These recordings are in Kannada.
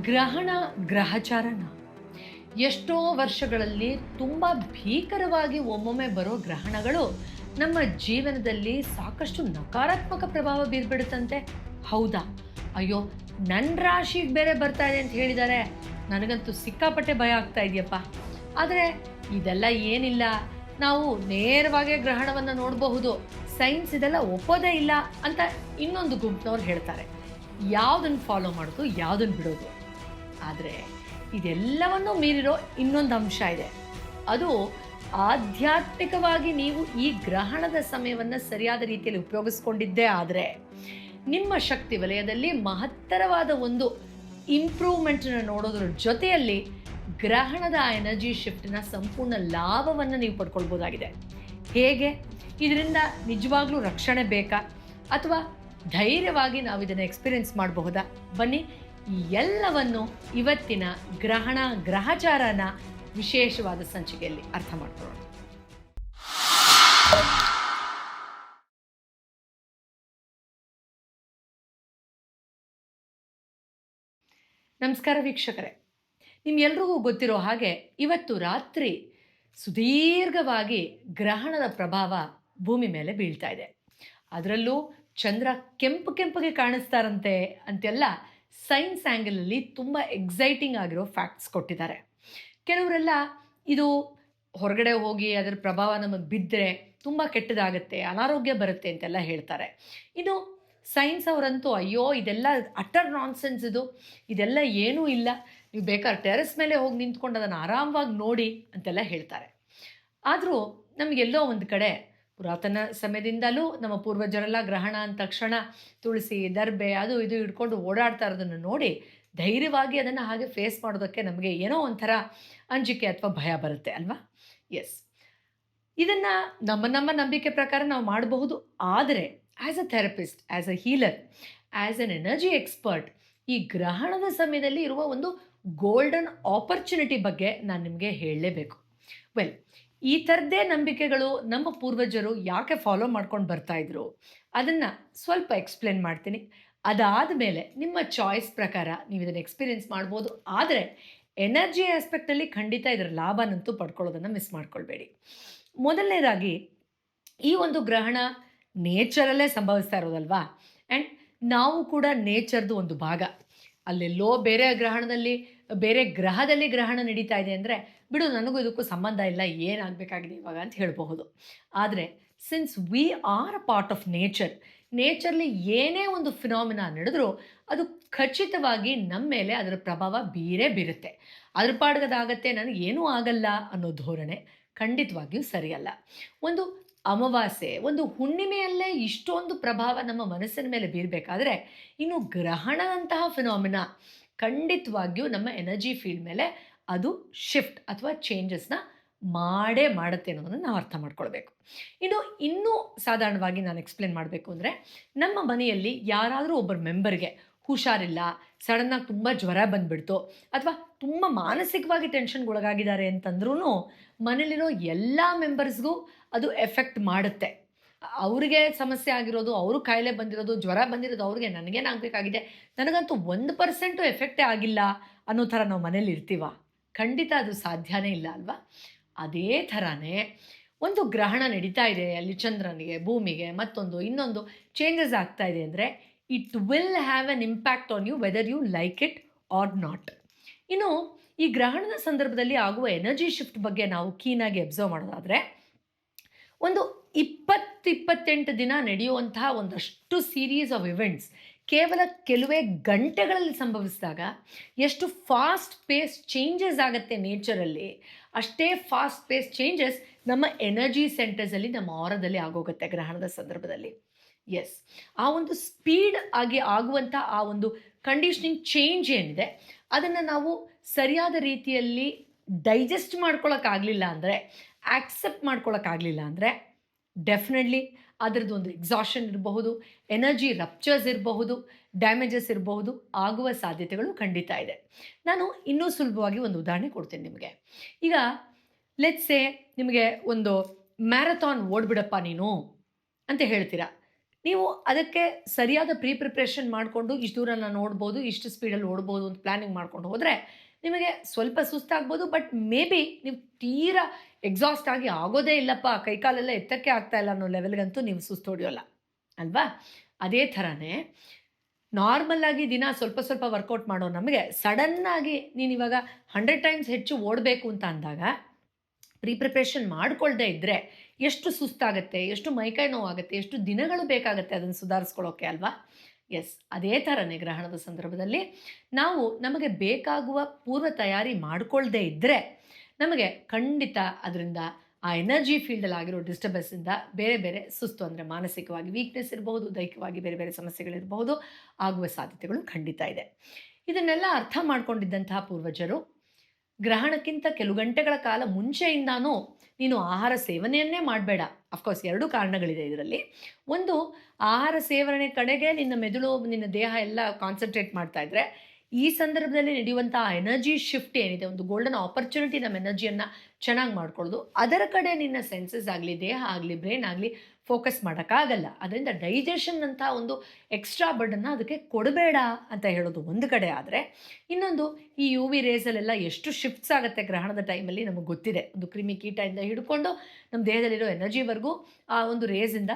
ಗ್ರಹಣ, ಗ್ರಹಚಾರಣ. ಎಷ್ಟೋ ವರ್ಷಗಳಲ್ಲಿ ತುಂಬ ಭೀಕರವಾಗಿ ಒಮ್ಮೊಮ್ಮೆ ಬರೋ ಗ್ರಹಣಗಳು ನಮ್ಮ ಜೀವನದಲ್ಲಿ ಸಾಕಷ್ಟು ನಕಾರಾತ್ಮಕ ಪ್ರಭಾವ ಬೀರ್ಬಿಡುತ್ತಂತೆ. ಹೌದಾ? ಅಯ್ಯೋ ನನ್ನ ರಾಶಿಗೆ ಬೇರೆ ಬರ್ತಾ ಇದೆ ಅಂತ ಹೇಳಿದ್ದಾರೆ ನನಗಂತೂ ಸಿಕ್ಕಾಪಟ್ಟೆ ಭಯ ಆಗ್ತಾ ಇದೆಯಪ್ಪ. ಆದರೆ ಇದೆಲ್ಲ ಏನಿಲ್ಲ. ನಾವು ನೇರವಾಗಿ ಗ್ರಹಣವನ್ನು ನೋಡಬಹುದು. ಸೈನ್ಸ್ ಇದೆಲ್ಲ ಒಪ್ಪೋದೇ ಇಲ್ಲ ಅಂತ ಇನ್ನೊಂದು ಗುಂಪಿನವ್ರು ಹೇಳ್ತಾರೆ. ಯಾವುದನ್ನು ಫಾಲೋ ಮಾಡೋದು ಯಾವುದನ್ನು ಬಿಡೋದು? ಆದರೆ ಇದೆಲ್ಲವನ್ನೂ ಮೀರಿರೋ ಇನ್ನೊಂದು ಅಂಶ ಇದೆ. ಅದು ಆಧ್ಯಾತ್ಮಿಕವಾಗಿ ನೀವು ಈ ಗ್ರಹಣದ ಸಮಯವನ್ನು ಸರಿಯಾದ ರೀತಿಯಲ್ಲಿ ಉಪಯೋಗಿಸ್ಕೊಂಡಿದ್ದೇ ಆದರೆ ನಿಮ್ಮ ಶಕ್ತಿ ವಲಯದಲ್ಲಿ ಮಹತ್ತರವಾದ ಒಂದು ಇಂಪ್ರೂವ್ಮೆಂಟನ್ನು ನೋಡೋದ್ರ ಜೊತೆಯಲ್ಲಿ ಗ್ರಹಣದ ಎನರ್ಜಿ ಶಿಫ್ಟಿನ ಸಂಪೂರ್ಣ ಲಾಭವನ್ನು ನೀವು ಪಡ್ಕೊಳ್ಬೋದಾಗಿದೆ. ಹೇಗೆ? ಇದರಿಂದ ನಿಜವಾಗ್ಲೂ ರಕ್ಷಣೆ ಬೇಕಾ? ಅಥವಾ ಧೈರ್ಯವಾಗಿ ನಾವು ಇದನ್ನು ಎಕ್ಸ್ಪೀರಿಯನ್ಸ್ ಮಾಡಬಹುದಾ? ಬನ್ನಿ ಈ ಎಲ್ಲವನ್ನು ಇವತ್ತಿನ ಗ್ರಹಣ ಗ್ರಹಚಾರನ ವಿಶೇಷವಾದ ಸಂಚಿಕೆಯಲ್ಲಿ ಅರ್ಥ ಮಾಡ್ಕೊಳ್ಳೋಣ. ನಮಸ್ಕಾರ ವೀಕ್ಷಕರೇ. ನಿಮ್ಗೆಲ್ರಿಗೂ ಗೊತ್ತಿರೋ ಹಾಗೆ ಇವತ್ತು ರಾತ್ರಿ ಸುದೀರ್ಘವಾಗಿ ಗ್ರಹಣದ ಪ್ರಭಾವ ಭೂಮಿ ಮೇಲೆ ಬೀಳ್ತಾ ಇದೆ. ಅದರಲ್ಲೂ ಚಂದ್ರ ಕೆಂಪು ಕೆಂಪಗೆ ಕಾಣಿಸ್ತಾರಂತೆ ಅಂತೆಲ್ಲ ಸೈನ್ಸ್ ಆ್ಯಂಗಲಲ್ಲಿ ತುಂಬ ಎಕ್ಸೈಟಿಂಗ್ ಆಗಿರೋ ಫ್ಯಾಕ್ಟ್ಸ್ ಕೊಟ್ಟಿದ್ದಾರೆ. ಕೆಲವರೆಲ್ಲ ಇದು ಹೊರಗಡೆ ಹೋಗಿ ಅದರ ಪ್ರಭಾವ ನಮಗೆ ಬಿದ್ದರೆ ತುಂಬ ಕೆಟ್ಟದಾಗುತ್ತೆ, ಅನಾರೋಗ್ಯ ಬರುತ್ತೆ ಅಂತೆಲ್ಲ ಹೇಳ್ತಾರೆ. ಇದು ಸೈನ್ಸ್ ಅವರಂತೂ ಅಯ್ಯೋ, ಇದೆಲ್ಲ ಅಟರ್ ನಾನ್ಸೆನ್ಸ್ ಇದು. ಇದೆಲ್ಲ ಏನೂ ಇಲ್ಲ. ನೀವು ಬೇಕಾದ್ರೆ ಟೆರೆಸ್ ಮೇಲೆ ಹೋಗಿ ನಿಂತ್ಕೊಂಡು ಅದನ್ನು ಆರಾಮವಾಗಿ ನೋಡಿ ಅಂತೆಲ್ಲ ಹೇಳ್ತಾರೆ. ಆದರೂ ನಮಗೆಲ್ಲೋ ಒಂದು ಕಡೆ ಪುರಾತನ ಸಮಯದಿಂದಲೂ ನಮ್ಮ ಪೂರ್ವಜರೆಲ್ಲ ಗ್ರಹಣ ಅಂದ ತಕ್ಷಣ ತುಳಸಿ, ದರ್ಬೆ ಅದು ಇದು ಇಟ್ಕೊಂಡು ಓಡಾಡ್ತಾ ಇರೋದನ್ನು ನೋಡಿ ಧೈರ್ಯವಾಗಿ ಅದನ್ನು ಹಾಗೆ ಫೇಸ್ ಮಾಡೋದಕ್ಕೆ ನಮಗೆ ಏನೋ ಒಂಥರ ಅಂಜಿಕೆ ಅಥವಾ ಭಯ ಬರುತ್ತೆ, ಅಲ್ವಾ? ಎಸ್ ಇದನ್ನು ನಮ್ಮ ನಮ್ಮ ನಂಬಿಕೆ ಪ್ರಕಾರ ನಾವು ಮಾಡಬಹುದು, ಆದರೆ as a therapist as a healer as an energy expert ಈ ಗ್ರಹಣದ ಸಮಯದಲ್ಲಿ ಇರುವ ಒಂದು ಗೋಲ್ಡನ್ ಆಪರ್ಚುನಿಟಿ ಬಗ್ಗೆ ನಾನು ನಿಮಗೆ ಹೇಳಲೇಬೇಕು. ವೆಲ್ ಈ ಥರದ್ದೇ ನಂಬಿಕೆಗಳು ನಮ್ಮ ಪೂರ್ವಜರು ಯಾಕೆ ಫಾಲೋ ಮಾಡ್ಕೊಂಡು ಬರ್ತಾ ಇದ್ರು? ಅದನ್ನು ಸ್ವಲ್ಪ ಎಕ್ಸ್ಪ್ಲೇನ್ ಮಾಡ್ತೀನಿ. ಅದಾದ ಮೇಲೆ ನಿಮ್ಮ ಚಾಯ್ಸ್ ಪ್ರಕಾರ ನೀವು ಇದನ್ನು ಎಕ್ಸ್ಪೀರಿಯೆನ್ಸ್ ಮಾಡ್ಬೋದು. ಆದರೆ ಎನರ್ಜಿ ಆಸ್ಪೆಕ್ಟಲ್ಲಿ ಖಂಡಿತ ಇದರ ಲಾಭನಂತೂ ಪಡ್ಕೊಳ್ಳೋದನ್ನು ಮಿಸ್ ಮಾಡ್ಕೊಳ್ಬೇಡಿ. ಮೊದಲನೇದಾಗಿ ಈ ಒಂದು ಗ್ರಹಣ ನೇಚರಲ್ಲೇ ಸಂಭವಿಸ್ತಾ ಇರೋದಲ್ವಾ? ಆ್ಯಂಡ್ ನಾವು ಕೂಡ ನೇಚರ್ದು ಒಂದು ಭಾಗ. ಅಲ್ಲೆಲ್ಲೋ ಬೇರೆ ಗ್ರಹಣದಲ್ಲಿ ಬೇರೆ ಗ್ರಹದಲ್ಲಿ ಗ್ರಹಣ ನಡೀತಾ ಇದೆ ಅಂದರೆ, ಬಿಡು, ನನಗೂ ಇದಕ್ಕೂ ಸಂಬಂಧ ಇಲ್ಲ, ಏನಾಗಬೇಕಾಗಿದೆ ಇವಾಗ ಅಂತ ಹೇಳಬಹುದು. ಆದರೆ since we are a part of nature naturally ಏನೇ ಒಂದು ಫಿನಾಮಿನಾ ನಡೆದರೂ, ಅದು ಖಚಿತವಾಗಿ ನಮ್ಮ ಮೇಲೆ ಅದರ ಪ್ರಭಾವ ಬೀರೇ ಬೀರುತ್ತೆ. ಅದ್ರ ಪಾಡ್ಗದಾಗತ್ತೆ, ನನಗೆ ಏನೂ ಆಗಲ್ಲ ಅನ್ನೋ ಧೋರಣೆ ಖಂಡಿತವಾಗಿಯೂ ಸರಿಯಲ್ಲ. ಒಂದು ಅಮಾವಾಸ್ಯೆ, ಒಂದು ಹುಣ್ಣಿಮೆಯಲ್ಲೇ ಇಷ್ಟೊಂದು ಪ್ರಭಾವ ನಮ್ಮ ಮನಸ್ಸಿನ ಮೇಲೆ ಬೀರಬೇಕಾದ್ರೆ, ಇನ್ನು ಗ್ರಹಣದಂತಹ ಫಿನಾಮಿನಾ ಖಂಡಿತವಾಗಿಯೂ ನಮ್ಮ ಎನರ್ಜಿ ಫೀಲ್ಡ್ ಮೇಲೆ ಅದು ಶಿಫ್ಟ್ ಅಥವಾ ಚೇಂಜಸ್ನ ಮಾಡೇ ಮಾಡುತ್ತೆ ಅನ್ನೋದನ್ನು ನಾವು ಅರ್ಥ ಮಾಡ್ಕೊಳ್ಬೇಕು. ಇನ್ನು, ಇನ್ನೂ ಸಾಧಾರಣವಾಗಿ ನಾನು ಎಕ್ಸ್ಪ್ಲೇನ್ ಮಾಡಬೇಕು ಅಂದರೆ, ನಮ್ಮ ಮನೆಯಲ್ಲಿ ಯಾರಾದರೂ ಒಬ್ಬರ ಮೆಂಬರ್ಗೆ ಹುಷಾರಿಲ್ಲ ಸಡನ್ನಾಗಿ ತುಂಬ ಜ್ವರ ಬಂದುಬಿಡ್ತು, ಅಥವಾ ತುಂಬ ಮಾನಸಿಕವಾಗಿ ಟೆನ್ಷನ್ಗೊಳಗಾಗಿದ್ದಾರೆ ಅಂತಂದ್ರೂ ಮನೇಲಿರೋ ಎಲ್ಲ ಮೆಂಬರ್ಸ್ಗೂ ಅದು ಎಫೆಕ್ಟ್ ಮಾಡುತ್ತೆ. ಅವ್ರಿಗೆ ಸಮಸ್ಯೆ ಆಗಿರೋದು, ಅವರು ಕಾಯಿಲೆ ಬಂದಿರೋದು, ಜ್ವರ ಬಂದಿರೋದು ಅವ್ರಿಗೆ ನನಗೇನಾಗಬೇಕಾಗಿದೆ ನನಗಂತೂ ಒಂದು ಪರ್ಸೆಂಟು ಎಫೆಕ್ಟೇ ಆಗಿಲ್ಲ ಅನ್ನೋ ಥರ ನಾವು ಮನೇಲಿ ಇರ್ತೀವ? ಖಂಡಿತ ಅದು ಸಾಧ್ಯನೇ ಇಲ್ಲ ಅಲ್ವಾ? ಅದೇ ಥರನೇ ಒಂದು ಗ್ರಹಣ ನಡೀತಾ ಇದೆ. ಅಲ್ಲಿ ಚಂದ್ರನಿಗೆ, ಭೂಮಿಗೆ, ಮತ್ತೊಂದು, ಇನ್ನೊಂದು ಚೇಂಜಸ್ ಆಗ್ತಾ ಇದೆ ಅಂದರೆ it will have an impact on you whether you like it or not ಇನ್ನು ಈ ಗ್ರಹಣದ ಸಂದರ್ಭದಲ್ಲಿ ಆಗುವ ಎನರ್ಜಿ ಶಿಫ್ಟ್ ಬಗ್ಗೆ ನಾವು ಕೀನಾಗಿ ಅಬ್ಸರ್ವ್ ಮಾಡೋದಾದರೆ ಒಂದು ಇಪ್ಪತ್ತು ಇಪ್ಪತ್ತೆಂಟು ದಿನ ನಡೆಯುವಂತಹ ಒಂದಷ್ಟು ಸೀರೀಸ್ ಆಫ್ ಇವೆಂಟ್ಸ್ ಕೇವಲ ಕೆಲವೇ ಗಂಟೆಗಳಲ್ಲಿ ಸಂಭವಿಸಿದಾಗ ಎಷ್ಟು ಫಾಸ್ಟ್ ಪೇಸ್ ಚೇಂಜಸ್ ಆಗುತ್ತೆ ನೇಚರಲ್ಲಿ ಅಷ್ಟೇ ಫಾಸ್ಟ್ ಪೇಸ್ ಚೇಂಜಸ್ ನಮ್ಮ ಎನರ್ಜಿ ಸೆಂಟರ್ಸಲ್ಲಿ ನಮ್ಮ ಆರದಲ್ಲಿ ಆಗೋಗುತ್ತೆ ಗ್ರಹಣದ ಸಂದರ್ಭದಲ್ಲಿ. ಎಸ್ ಆ ಒಂದು ಸ್ಪೀಡ್ ಆಗಿ ಆಗುವಂಥ ಆ ಒಂದು ಕಂಡೀಷನಿಂಗ್ ಚೇಂಜ್ ಏನಿದೆ, ಅದನ್ನು ನಾವು ಸರಿಯಾದ ರೀತಿಯಲ್ಲಿ ಡೈಜೆಸ್ಟ್ ಮಾಡ್ಕೊಳಕ್ಕಾಗಲಿಲ್ಲ ಅಂದರೆ ಆಕ್ಸೆಪ್ಟ್ ಮಾಡ್ಕೊಳಕ್ಕಾಗಲಿಲ್ಲ ಅಂದರೆ ಡೆಫಿನೆಟ್ಲಿ ಅದರದ್ದು ಒಂದು ಎಕ್ಸಾಷನ್ ಇರಬಹುದು ಎನರ್ಜಿ ರಪ್ಚರ್ಸ್ ಇರಬಹುದು ಡ್ಯಾಮೇಜಸ್ ಇರಬಹುದು, ಆಗುವ ಸಾಧ್ಯತೆಗಳು ಖಂಡಿತ ಇದೆ. ನಾನು ಇನ್ನೂ ಸುಲಭವಾಗಿ ಒಂದು ಉದಾಹರಣೆ ಕೊಡ್ತೀನಿ ನಿಮಗೆ. ಈಗ ಲೆಟ್ಸೆ ನಿಮಗೆ ಒಂದು ಮ್ಯಾರಥಾನ್ ಓಡ್ಬಿಡಪ್ಪ ನೀನು ಅಂತ ಹೇಳ್ತೀರಾ. ನೀವು ಅದಕ್ಕೆ ಸರಿಯಾದ ಪ್ರೀ ಪ್ರಿಪ್ರೇಷನ್ ಮಾಡಿಕೊಂಡು ಇಷ್ಟು ದೂರ ನಾನು ಓಡ್ಬೋದು ಇಷ್ಟು ಸ್ಪೀಡಲ್ಲಿ ಓಡ್ಬೋದು ಅಂತ ಪ್ಲ್ಯಾನಿಂಗ್ ಮಾಡ್ಕೊಂಡು ಹೋದರೆ ನಿಮಗೆ ಸ್ವಲ್ಪ ಸುಸ್ತಾಗ್ಬೋದು ಬಟ್ ಮೇ ಬಿ ನೀವು ತೀರಾ ಎಕ್ಸಾಸ್ಟ್ ಆಗಿ ಆಗೋದೇ ಇಲ್ಲಪ್ಪ, ಕೈಕಾಲೆಲ್ಲ ಎತ್ತಕ್ಕೆ ಆಗ್ತಾ ಇಲ್ಲ ಅನ್ನೋ ಲೆವೆಲ್ಗಂತೂ ನೀವು ಸುಸ್ತು ಹೊಡೆಯೋಲ್ಲ, ಅಲ್ವಾ? ಅದೇ ಥರನೇ ನಾರ್ಮಲ್ ಆಗಿ ದಿನ ಸ್ವಲ್ಪ ಸ್ವಲ್ಪ ವರ್ಕೌಟ್ ಮಾಡೋ ನಮಗೆ ಸಡನ್ನಾಗಿ ನೀನು ಇವಾಗ ಹಂಡ್ರೆಡ್ ಟೈಮ್ಸ್ ಹೆಚ್ಚು ಓಡಬೇಕು ಅಂತ ಅಂದಾಗ ಪ್ರೀ ಪ್ರಿಪ್ರೇಷನ್ ಮಾಡ್ಕೊಳ್ದೇ ಇದ್ದರೆ ಎಷ್ಟು ಸುಸ್ತಾಗುತ್ತೆ, ಎಷ್ಟು ಮೈಕೈ ನೋವಾಗುತ್ತೆ, ಎಷ್ಟು ದಿನಗಳು ಬೇಕಾಗುತ್ತೆ ಅದನ್ನು ಸುಧಾರಿಸ್ಕೊಳ್ಳೋಕೆ ಅಲ್ವಾ? ಎಸ್ ಅದೇ ಥರನೇ ಗ್ರಹಣದ ಸಂದರ್ಭದಲ್ಲಿ ನಾವು ನಮಗೆ ಬೇಕಾಗುವ ಪೂರ್ವ ತಯಾರಿ ಮಾಡಿಕೊಳ್ಳದೆ ಇದ್ದರೆ ನಮಗೆ ಖಂಡಿತ ಅದರಿಂದ ಆ ಎನರ್ಜಿ ಫೀಲ್ಡಲ್ಲಿ ಆಗಿರೋ ಡಿಸ್ಟರ್ಬೆನ್ಸಿಂದ ಬೇರೆ ಬೇರೆ ಸುಸ್ತು ಅಂದರೆ ಮಾನಸಿಕವಾಗಿ ವೀಕ್ನೆಸ್ ಇರಬಹುದು, ದೈಹಿಕವಾಗಿ ಬೇರೆ ಬೇರೆ ಸಮಸ್ಯೆಗಳಿರಬಹುದು ಆಗುವ ಸಾಧ್ಯತೆಗಳು ಖಂಡಿತ ಇದೆ. ಇದನ್ನೆಲ್ಲ ಅರ್ಥ ಮಾಡಿಕೊಂಡಿದ್ದಂತಹ ಪೂರ್ವಜರು ಗ್ರಹಣಕ್ಕಿಂತ ಕೆಲವು ಗಂಟೆಗಳ ಕಾಲ ಮುಂಚೆಯಿಂದಾನೂ ನೀನು ಆಹಾರ ಸೇವನೆಯನ್ನೇ ಮಾಡಬೇಡ. ಅಫ್ಕೋರ್ಸ್ ಎರಡು ಕಾರಣಗಳಿದೆ ಇದರಲ್ಲಿ. ಒಂದು, ಆಹಾರ ಸೇವನೆ ಕಡೆಗೆ ನಿನ್ನ ಮೆದುಳು, ನಿನ್ನ ದೇಹ ಎಲ್ಲ ಕಾನ್ಸಂಟ್ರೇಟ್ ಮಾಡ್ತಾ ಇದ್ರೆ, ಈ ಸಂದರ್ಭದಲ್ಲಿ ನಡೆಯುವಂಥ ಎನರ್ಜಿ ಶಿಫ್ಟ್ ಏನಿದೆ, ಒಂದು ಗೋಲ್ಡನ್ ಆಪರ್ಚುನಿಟಿ ನಮ್ಮ ಎನರ್ಜಿಯನ್ನು ಚೆನ್ನಾಗಿ ಮಾಡ್ಕೊಳ್ಳೋದು ಅದರ ಕಡೆ ನಿನ್ನ ಸೆನ್ಸಸ್ ಆಗಲಿ, ದೇಹ ಆಗಲಿ ಬ್ರೈನ್ ಆಗಲಿ ಫೋಕಸ್ ಮಾಡೋಕ್ಕಾಗಲ್ಲ. ಅದರಿಂದ ಡೈಜೆಷನ್ ಅಂತ ಒಂದು ಎಕ್ಸ್ಟ್ರಾ ಬರ್ಡನ್ನ ಅದಕ್ಕೆ ಕೊಡಬೇಡ ಅಂತ ಹೇಳೋದು ಒಂದು ಕಡೆ ಆದರೆ, ಇನ್ನೊಂದು ಈ ಯು ವಿ ರೇಸಲ್ಲೆಲ್ಲ ಎಷ್ಟು ಶಿಫ್ಟ್ಸ್ ಆಗುತ್ತೆ ಗ್ರಹಣದ ಟೈಮಲ್ಲಿ ನಮಗೆ ಗೊತ್ತಿದೆ. ಒಂದು ಕ್ರಿಮಿ ಕೀಟದಿಂದ ಹಿಡ್ಕೊಂಡು ನಮ್ಮ ದೇಹದಲ್ಲಿರೋ ಎನರ್ಜಿವರೆಗೂ ಆ ಒಂದು ರೇಸಿಂದ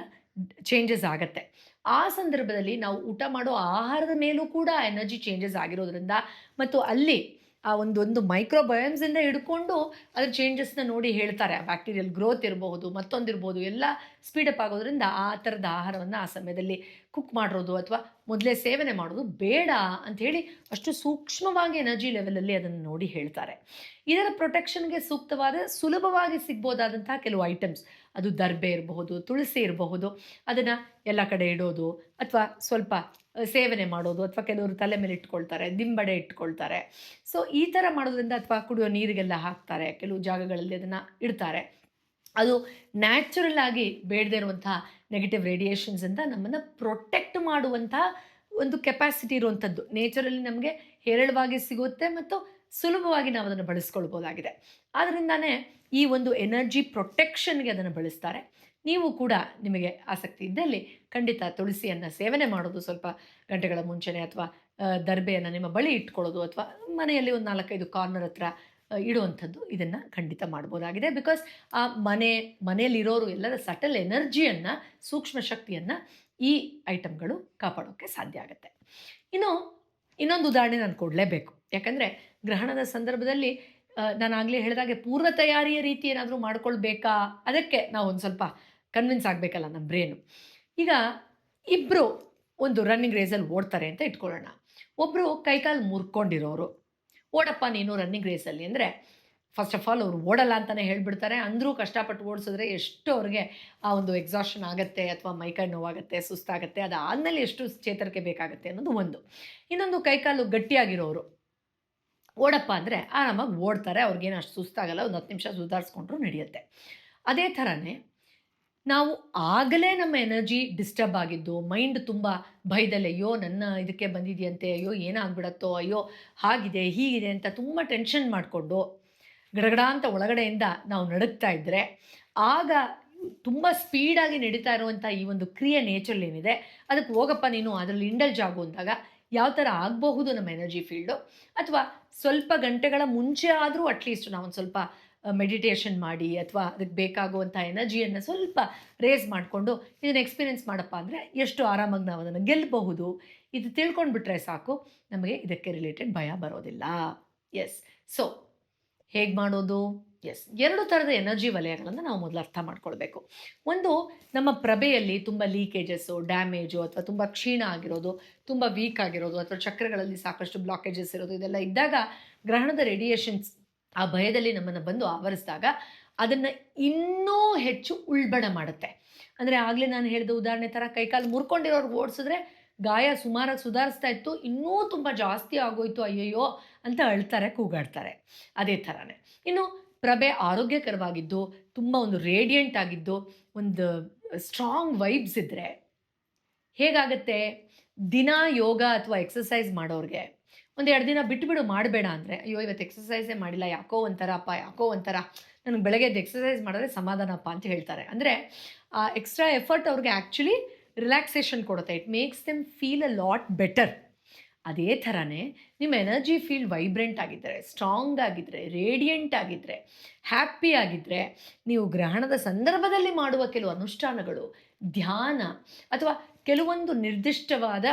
ಚೇಂಜಸ್ ಆಗುತ್ತೆ. ಆ ಸಂದರ್ಭದಲ್ಲಿ ನಾವು ಊಟ ಮಾಡೋ ಆಹಾರದ ಮೇಲೂ ಕೂಡ ಎನರ್ಜಿ ಚೇಂಜಸ್ ಆಗಿರೋದ್ರಿಂದ ಮತ್ತು ಅಲ್ಲಿ ಆ ಒಂದೊಂದು ಒಂದು ಮೈಕ್ರೋಬಯಮ್ಸಿಂದ ಹಿಡ್ಕೊಂಡು ಅದ್ರ ಚೇಂಜಸ್ನ ನೋಡಿ ಹೇಳ್ತಾರೆ. ಬ್ಯಾಕ್ಟೀರಿಯಲ್ ಗ್ರೋತ್ ಇರಬಹುದು ಮತ್ತೊಂದಿರ್ಬೋದು ಎಲ್ಲ ಸ್ಪೀಡಪ್ ಆಗೋದ್ರಿಂದ ಆ ಥರದ ಆಹಾರವನ್ನು ಆ ಸಮಯದಲ್ಲಿ ಕುಕ್ ಮಾಡಿರೋದು ಅಥವಾ ಮೊದಲೇ ಸೇವನೆ ಮಾಡೋದು ಬೇಡ ಅಂಥೇಳಿ ಅಷ್ಟು ಸೂಕ್ಷ್ಮವಾಗಿ ಎನರ್ಜಿ ಲೆವೆಲಲ್ಲಿ ಅದನ್ನು ನೋಡಿ ಹೇಳ್ತಾರೆ. ಇದರ ಪ್ರೊಟೆಕ್ಷನ್ಗೆ ಸೂಕ್ತವಾದ, ಸುಲಭವಾಗಿ ಸಿಗ್ಬೋದಾದಂತಹ ಕೆಲವು ಐಟಮ್ಸ್ ಅದು ದರ್ಬೆ ಇರಬಹುದು, ತುಳಸಿ ಇರಬಹುದು, ಅದನ್ನು ಎಲ್ಲ ಕಡೆ ಇಡೋದು ಅಥವಾ ಸ್ವಲ್ಪ ಸೇವನೆ ಮಾಡೋದು ಅಥವಾ ಕೆಲವರು ತಲೆ ಮೇಲೆ ಇಟ್ಕೊಳ್ತಾರೆ, ದಿಂಬಡೆ ಇಟ್ಕೊಳ್ತಾರೆ. ಸೊ ಈ ಥರ ಮಾಡೋದ್ರಿಂದ ಅಥವಾ ಕುಡಿಯೋ ನೀರಿಗೆಲ್ಲ ಹಾಕ್ತಾರೆ, ಕೆಲವು ಜಾಗಗಳಲ್ಲಿ ಅದನ್ನು ಇಡ್ತಾರೆ. ಅದು ನ್ಯಾಚುರಲ್ ಆಗಿ ಬೇಡದೇ ಇರುವಂತಹ ನೆಗೆಟಿವ್ ರೇಡಿಯೇಷನ್ಸಿಂದ ನಮ್ಮನ್ನು ಪ್ರೊಟೆಕ್ಟ್ ಮಾಡುವಂಥ ಒಂದು ಕೆಪಾಸಿಟಿ ಇರುವಂಥದ್ದು. ನೇಚರಲ್ಲಿ ನಮಗೆ ಹೇರಳವಾಗಿ ಸಿಗುತ್ತೆ ಮತ್ತು ಸುಲಭವಾಗಿ ನಾವು ಅದನ್ನು ಬಳಸ್ಕೊಳ್ಬೋದಾಗಿದೆ. ಆದ್ದರಿಂದಾನೇ ಈ ಒಂದು ಎನರ್ಜಿ ಪ್ರೊಟೆಕ್ಷನ್ಗೆ ಅದನ್ನು ಬಳಸ್ತಾರೆ. ನೀವು ಕೂಡ ನಿಮಗೆ ಆಸಕ್ತಿ ಇದ್ದಲ್ಲಿ ಖಂಡಿತ ತುಳಸಿಯನ್ನು ಸೇವನೆ ಮಾಡೋದು ಸ್ವಲ್ಪ ಗಂಟೆಗಳ ಮುಂಚೆನೆ ಅಥವಾ ದರ್ಬೆಯನ್ನು ನಿಮ್ಮ ಬಳಿ ಇಟ್ಕೊಳ್ಳೋದು ಅಥವಾ ಮನೆಯಲ್ಲಿ ಒಂದು ನಾಲ್ಕೈದು ಕಾರ್ನರ್ ಹತ್ರ ಇಡುವಂಥದ್ದು ಇದನ್ನು ಖಂಡಿತ ಮಾಡ್ಬೋದಾಗಿದೆ ಬಿಕಾಸ್ ಆ, ಮನೆ, ಮನೆಯಲ್ಲಿರೋರು ಎಲ್ಲರ ಸಟಲ್ ಎನರ್ಜಿಯನ್ನು, ಸೂಕ್ಷ್ಮ ಶಕ್ತಿಯನ್ನು ಈ ಐಟಮ್ಗಳು ಕಾಪಾಡೋಕ್ಕೆ ಸಾಧ್ಯ ಆಗುತ್ತೆ. ಇನ್ನು, ಇನ್ನೊಂದು ಉದಾಹರಣೆ ನಾನು ಕೊಡಲೇಬೇಕು. ಯಾಕಂದರೆ ಗ್ರಹಣದ ಸಂದರ್ಭದಲ್ಲಿ ನಾನು ಆಗಲೇ ಹೇಳಿದಾಗೆ ಪೂರ್ವ ತಯಾರಿಯ ರೀತಿ ಏನಾದರೂ ಮಾಡ್ಕೊಳ್ಬೇಕಾ? ಅದಕ್ಕೆ ನಾವು ಒಂದು ಸ್ವಲ್ಪ ಕನ್ವಿನ್ಸ್ ಆಗಬೇಕಲ್ಲ ನಮ್ಮ ಬ್ರೇನು ಈಗ ಇಬ್ಬರು ಒಂದು ರನ್ನಿಂಗ್ ರೇಸಲ್ಲಿ ಓಡ್ತಾರೆ ಅಂತ ಇಟ್ಕೊಳ್ಳೋಣ. ಒಬ್ಬರು ಕೈಕಾಲು ಮುರ್ಕೊಂಡಿರೋರು. ಓಡಪ್ಪ, ನೀನು ರನ್ನಿಂಗ್ ರೇಸಲ್ಲಿ ಅಂದರೆ ಫಸ್ಟ್ ಆಫ್ ಆಲ್ ಅವರು ಓಡಲ್ಲ ಅಂತಲೇ ಹೇಳ್ಬಿಡ್ತಾರೆ. ಅಂದರೂ ಕಷ್ಟಪಟ್ಟು ಓಡಿಸಿದ್ರೆ ಎಷ್ಟು ಅವ್ರಿಗೆ ಆ ಒಂದು ಎಕ್ಸಾಷನ್ ಆಗುತ್ತೆ ಅಥವಾ ಮೈಕೈ ನೋವಾಗುತ್ತೆ, ಸುಸ್ತಾಗುತ್ತೆ. ಅದಾದಮೇಲೆ ಎಷ್ಟು ಚೇತರಿಕೆ ಬೇಕಾಗುತ್ತೆ ಅನ್ನೋದು ಒಂದು. ಇನ್ನೊಂದು ಕೈಕಾಲು ಗಟ್ಟಿಯಾಗಿರೋರು. ಓಡಪ್ಪ ಅಂದರೆ ಆರಾಮಾಗಿ ಓಡ್ತಾರೆ. ಅವ್ರಿಗೇನು ಅಷ್ಟು ಸುಸ್ತಾಗಲ್ಲ, ಒಂದು ಹತ್ತು ನಿಮಿಷ ಸುಧಾರಿಸ್ಕೊಂಡ್ರು ನಡೆಯುತ್ತೆ. ಅದೇ ಥರನೇ ನಾವು ಆಗಲೇ ನಮ್ಮ ಎನರ್ಜಿ ಡಿಸ್ಟರ್ಬ್ ಆಗಿದ್ದು, ಮೈಂಡ್ ತುಂಬ ಭಯದಲ್ಲಿ, ಅಯ್ಯೋ, ನನ್ನ ಇದಕ್ಕೆ ಬಂದಿದೆಯಂತೆ, ಅಯ್ಯೋ, ಏನಾಗ್ಬಿಡತ್ತೋ, ಅಯ್ಯೋ, ಹಾಗಿದೆ, ಹೀಗಿದೆ ಅಂತ ತುಂಬ ಟೆನ್ಷನ್ ಮಾಡಿಕೊಂಡು, ಗಡಗಡ ಅಂತ ಒಳಗಡೆಯಿಂದ ನಾವು ನಡುಗ್ತಾ ಇದ್ದರೆ ಆಗ ತುಂಬ ಸ್ಪೀಡಾಗಿ ನಡೀತಾ ಇರುವಂಥ ಈ ಒಂದು ಕ್ರಿಯೆ ನೇಚರ್ ಏನಿದೆ, ಅದಕ್ಕೆ ಹೋಗಪ್ಪ ನೀನು, ಅದರಲ್ಲಿ ಇಂಡಲ್ಜ್ ಆಗು ಅಂದಾಗ, ಯಾವ ಥರ ಆಗಬಹುದು ನಮ್ಮ ಎನರ್ಜಿ ಫೀಲ್ಡು ಅಥವಾ ಸ್ವಲ್ಪ ಗಂಟೆಗಳ ಮುಂಚೆ ಆದರೂ ಅಟ್ಲೀಸ್ಟ್ ನಾವೊಂದು ಸ್ವಲ್ಪ ಮೆಡಿಟೇಷನ್ ಮಾಡಿ ಅಥವಾ ಅದಕ್ಕೆ ಬೇಕಾಗುವಂಥ ಎನರ್ಜಿಯನ್ನು ಸ್ವಲ್ಪ ರೇಸ್ ಮಾಡಿಕೊಂಡು ಇದನ್ನು ಎಕ್ಸ್ಪೀರಿಯೆನ್ಸ್ ಮಾಡಪ್ಪ ಅಂದರೆ ಎಷ್ಟು ಆರಾಮಾಗಿ ನಾವು ಅದನ್ನು ಗೆಲ್ಲಬಹುದು ಇದು ತಿಳ್ಕೊಂಡ್ಬಿಟ್ರೆ ಸಾಕು. ನಮಗೆ ಇದಕ್ಕೆ ರಿಲೇಟೆಡ್ ಭಯ ಬರೋದಿಲ್ಲ. ಎಸ್ ಸೊ ಹೇಗೆ ಮಾಡೋದು? ಎಸ್ ಎರಡು ಥರದ ಎನರ್ಜಿ ವಲಯಗಳನ್ನು ನಾವು ಮೊದಲು ಅರ್ಥ ಮಾಡ್ಕೊಳ್ಬೇಕು. ಒಂದು, ನಮ್ಮ ಪ್ರಭೆಯಲ್ಲಿ ತುಂಬ ಲೀಕೇಜಸ್ಸು ಡ್ಯಾಮೇಜು ಅಥವಾ ತುಂಬ ಕ್ಷೀಣ ಆಗಿರೋದು, ತುಂಬ ವೀಕ್ ಆಗಿರೋದು ಅಥವಾ ಚಕ್ರಗಳಲ್ಲಿ ಸಾಕಷ್ಟು ಬ್ಲಾಕೇಜಸ್ ಇರೋದು, ಇದೆಲ್ಲ ಇದ್ದಾಗ ಗ್ರಹಣದ ರೇಡಿಯೇಷನ್ಸ್ ಆ ಭಯದಲ್ಲಿ ನಮ್ಮನ್ನು ಬಂದು ಆವರಿಸಿದಾಗ ಅದನ್ನು ಇನ್ನೂ ಹೆಚ್ಚು ಉಳ್ಬಣ ಮಾಡುತ್ತೆ. ಅಂದರೆ ಆಗಲೇ ನಾನು ಹೇಳಿದ ಉದಾಹರಣೆ ಥರ ಕೈಕಾಲು ಮುರ್ಕೊಂಡಿರೋರು ಓಡಿಸಿದ್ರೆ ಗಾಯ ಸುಮಾರಾಗಿ ಸುಧಾರಿಸ್ತಾ ಇತ್ತು, ಇನ್ನೂ ತುಂಬ ಜಾಸ್ತಿ ಆಗೋಯ್ತು, ಅಯ್ಯಯ್ಯೋ ಅಂತ ಅಳ್ತಾರೆ, ಕೂಗಾಡ್ತಾರೆ. ಅದೇ ಥರನೇ ಇನ್ನು ಪ್ರಭೆ ಆರೋಗ್ಯಕರವಾಗಿದ್ದು, ತುಂಬ ಒಂದು ರೇಡಿಯಂಟ್ ಆಗಿದ್ದು, ಒಂದು ಸ್ಟ್ರಾಂಗ್ ವೈಬ್ಸ್ ಇದ್ದರೆ ಹೇಗಾಗತ್ತೆ? ದಿನ ಯೋಗ ಅಥವಾ ಎಕ್ಸಸೈಸ್ ಮಾಡೋರಿಗೆ ಒಂದು ಎರಡು ದಿನ ಬಿಟ್ಟುಬಿಡು ಮಾಡಬೇಡ ಅಂದರೆ. ಅಯ್ಯೋ, ಇವತ್ತು ಎಕ್ಸಸೈಸೇ ಮಾಡಿಲ್ಲ, ಯಾಕೋ ಒಂಥರಪ್ಪ ಯಾಕೋ ಒಂಥರ. ನನಗೆ ಬೆಳಗ್ಗೆ ಎದ್ದು ಎಕ್ಸಸೈಸ್ ಮಾಡಿದ್ರೆ ಸಮಾಧಾನಪ್ಪ ಅಂತ ಹೇಳ್ತಾರೆ. ಅಂದರೆ, ಆ ಎಕ್ಸ್ಟ್ರಾ ಎಫರ್ಟ್ ಅವ್ರಿಗೆ ಆ್ಯಕ್ಚುಲಿ ರಿಲ್ಯಾಕ್ಸೇಷನ್ ಕೊಡುತ್ತೆ. It makes them feel a lot better ಅದೇ ಥರನೇ ನಿಮ್ಮ ಎನರ್ಜಿ ಫೀಲ್ಡ್ ವೈಬ್ರೆಂಟ್ ಆಗಿದ್ದರೆ ಸ್ಟ್ರಾಂಗ್ ಆಗಿದ್ದರೆ ರೇಡಿಯಂಟ್ ಆಗಿದ್ದರೆ ಹ್ಯಾಪಿ ಆಗಿದ್ದರೆ ನೀವು ಗ್ರಹಣದ ಸಂದರ್ಭದಲ್ಲಿ ಮಾಡುವ ಕೆಲವು ಅನುಷ್ಠಾನಗಳು, ಧ್ಯಾನ ಅಥವಾ ಕೆಲವೊಂದು ನಿರ್ದಿಷ್ಟವಾದ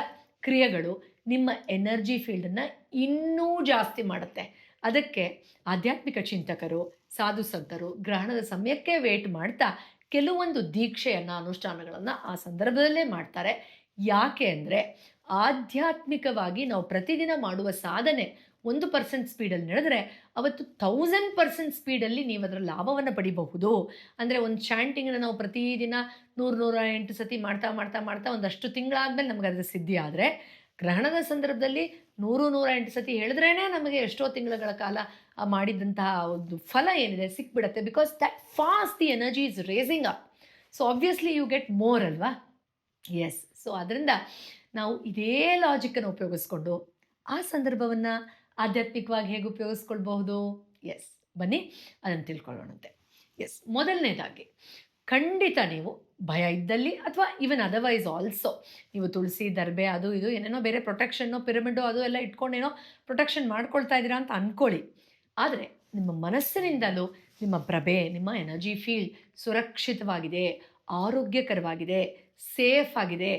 ಕ್ರಿಯೆಗಳು ನಿಮ್ಮ ಎನರ್ಜಿ ಫೀಲ್ಡನ್ನು ಇನ್ನೂ ಜಾಸ್ತಿ ಮಾಡುತ್ತೆ. ಅದಕ್ಕೆ ಆಧ್ಯಾತ್ಮಿಕ ಚಿಂತಕರು, ಸಾಧು ಸಂತರು, ಗ್ರಹಣದ ಸಮಯಕ್ಕೆ ವೇಟ್ ಮಾಡ್ತಾ ಕೆಲವೊಂದು ದೀಕ್ಷೆಯನ್ನು, ಅನುಷ್ಠಾನಗಳನ್ನು ಆ ಸಂದರ್ಭದಲ್ಲೇ ಮಾಡ್ತಾರೆ. ಯಾಕೆ ಅಂದರೆ ಆಧ್ಯಾತ್ಮಿಕವಾಗಿ ನಾವು ಪ್ರತಿದಿನ ಮಾಡುವ ಸಾಧನೆ ಒಂದು ಪರ್ಸೆಂಟ್ ಸ್ಪೀಡಲ್ಲಿ ನಡೆದರೆ ಅವತ್ತು ಥೌಸಂಡ್ ಪರ್ಸೆಂಟ್ ಸ್ಪೀಡಲ್ಲಿ ನೀವು ಅದರ ಲಾಭವನ್ನು ಪಡಿಬಹುದು. ಅಂದರೆ ಒಂದು ಚಾಂಟಿಂಗನ್ನು ನಾವು ಪ್ರತಿದಿನ ನೂರು ನೂರ ಎಂಟು ಸತಿ ಮಾಡ್ತಾ ಮಾಡ್ತಾ ಮಾಡ್ತಾ ಒಂದಷ್ಟು ತಿಂಗಳಾದಮೇಲೆ ನಮಗೆ ಅದರ ಸಿದ್ಧಿ ಆದರೆ ಗ್ರಹಣದ ಸಂದರ್ಭದಲ್ಲಿ ನೂರು ನೂರ ಎಂಟು ಸತಿ ಹೇಳಿದ್ರೇ ನಮಗೆ ಎಷ್ಟೋ ತಿಂಗಳುಗಳ ಕಾಲ ಮಾಡಿದಂತಹ ಒಂದು ಫಲ ಏನಿದೆ ಸಿಕ್ಬಿಡತ್ತೆ because that fast the energy is racing up so obviously you get more ಅಲ್ವಾ? ಎಸ್ ಸೊ ಅದರಿಂದ ನಾವು ಇದೇ ಲಾಜಿಕ್ಕನ್ನು ಉಪಯೋಗಿಸ್ಕೊಂಡು ಆ ಸಂದರ್ಭವನ್ನು ಆಧ್ಯಾತ್ಮಿಕವಾಗಿ ಹೇಗೆ ಉಪಯೋಗಿಸ್ಕೊಳ್ಬಹುದು? ಎಸ್ ಬನ್ನಿ, ಅದನ್ನು ತಿಳ್ಕೊಳ್ಳೋಣಂತೆ. ಎಸ್ ಮೊದಲನೇದಾಗಿ, ಖಂಡಿತ ನೀವು ಭಯ ಇದ್ದಲ್ಲಿ ಅಥವಾ ಈವನ್ ಅದರ್ವೈಸ್ ಆಲ್ಸೋ ನೀವು ತುಳಸಿ, ದರ್ಬೆ, ಅದು ಇದು ಏನೇನೋ ಬೇರೆ ಪ್ರೊಟೆಕ್ಷನ್ನು ಪಿರಮಿಡು ಅದು ಎಲ್ಲ ಇಟ್ಕೊಂಡೇನೋ ಪ್ರೊಟೆಕ್ಷನ್ ಮಾಡ್ಕೊಳ್ತಾ ಇದ್ದೀರಾ ಅಂತ ಅಂದ್ಕೊಳ್ಳಿ ಆದರೆ ನಿಮ್ಮ ಮನಸ್ಸಿನಿಂದಲೂ ನಿಮ್ಮ ಪ್ರಭೆ, ನಿಮ್ಮ ಎನರ್ಜಿ ಫೀಲ್ಡ್ ಸುರಕ್ಷಿತವಾಗಿದೆ, ಆರೋಗ್ಯಕರವಾಗಿದೆ ಸೇಫ್ ಆಗಿದೆ